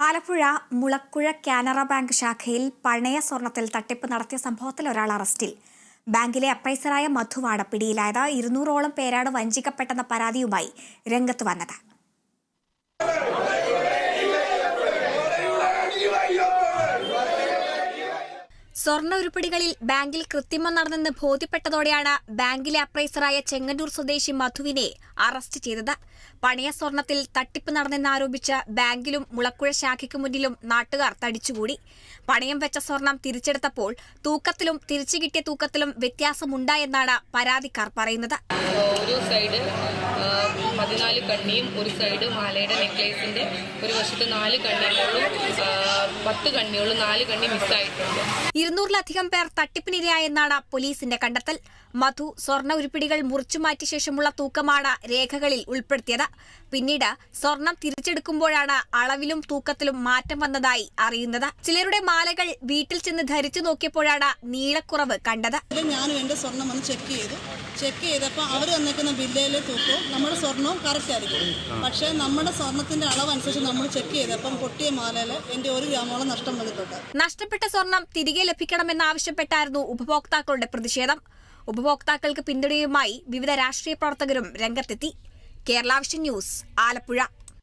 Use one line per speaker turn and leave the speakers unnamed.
Alappuzha Mulakuzha Canara bank ശാഖയിൽ പണയ സ്വർണത്തിൽ തട്ടിപ്പ് നടത്തിയ സംഭവത്തിൽ ഒരാൾ അറസ്റ്റിൽ. ബാങ്കിലെ അപ്രൈസറായ മധുവാണ് പിടിയിലായത് ഇരുന്നൂറോളം പേരാണ് വഞ്ചിക്കപ്പെട്ടെന്ന പരാതിയുമായി രംഗത്ത് വന്നത്. സ്വർണ ഉരുപ്പടികളിൽ ബാങ്കിൽ കൃത്രിമം നടന്നെന്ന് ബോധ്യപ്പെട്ടതോടെയാണ് ബാങ്കിലെ അപ്രൈസറായ ചെങ്ങന്നൂർ സ്വദേശി മധുവിനെ അറസ്റ്റ് ചെയ്തത്. പണയ സ്വർണത്തിൽ തട്ടിപ്പ് നടന്നെന്നാരോപിച്ച് ബാങ്കിലും മുളക്കുഴ ശാഖയ്ക്ക് മുന്നിലും നാട്ടുകാർ തടിച്ചുകൂടി. പണയം വെച്ച സ്വർണം തിരിച്ചെടുത്തപ്പോൾ തൂക്കത്തിലും തിരിച്ചു കിട്ടിയ തൂക്കത്തിലും വ്യത്യാസമുണ്ടായെന്നാണ് പരാതിക്കാർ പറയുന്നത്.
ഒരു സൈഡ് പതിനാല് കണ്ണിയും ഒരു സൈഡ് മാലയുടെ നെക്ലേസിന്റെ ഒരു വശത്ത് നാല് കണ്ണികളും പത്ത് കണ്ണികളും നാല് കണ്ണി മിസ്സായിട്ടുണ്ട്.
ഇരുന്നൂറിലധികം പേർ തട്ടിപ്പിനിരയായെന്നാണ് പോലീസിന്റെ കണ്ടെത്തൽ. മധു സ്വർണ ഉരുപ്പിടികൾ മുറിച്ചുമാറ്റിയ ശേഷമുള്ള തൂക്കമാണ് രേഖകളിൽ ഉൾപ്പെടുത്തിയത്. പിന്നീട് സ്വർണം തിരിച്ചെടുക്കുമ്പോഴാണ് അളവിലും തൂക്കത്തിലും മാറ്റം വന്നതായി അറിയുന്നത്. ചിലരുടെ മാലകൾ വീട്ടിൽ ചെന്ന് ധരിച്ചു നോക്കിയപ്പോഴാണ് നീളക്കുറവ് കണ്ടത്.
ഞാനും എന്റെ സ്വർണം വന്ന് ചെക്ക് ചെയ്തു. ചെക്ക് ചെയ്തപ്പോൾ അവർ തന്നിരിക്കുന്ന ബില്ലയിലെ തൂക്കവും നമ്മുടെ സ്വർണവും കറക്റ്റ് ആയിരിക്കും. പക്ഷേ നമ്മുടെ സ്വർണത്തിന്റെ അളവ് അനുസരിച്ച് നമ്മൾ ചെക്ക് ചെയ്തപ്പം പൊട്ടിയ മാലയിൽ എന്റെ ഒരു ഗ്രാമോളം നഷ്ടം വന്നിട്ടുണ്ട്.
നഷ്ടപ്പെട്ട സ്വർണം തിരികെ ലഭിക്കണമെന്നാവശ്യപ്പെട്ടായിരുന്നു ഉപഭോക്താക്കളുടെ പ്രതിഷേധം. ഉപഭോക്താക്കൾക്ക് പിന്തുണയുമായി വിവിധ രാഷ്ട്രീയ പ്രവർത്തകരും രംഗത്തെത്തി. കേരളാവിഷൻ ന്യൂസ് ആലപ്പുഴ.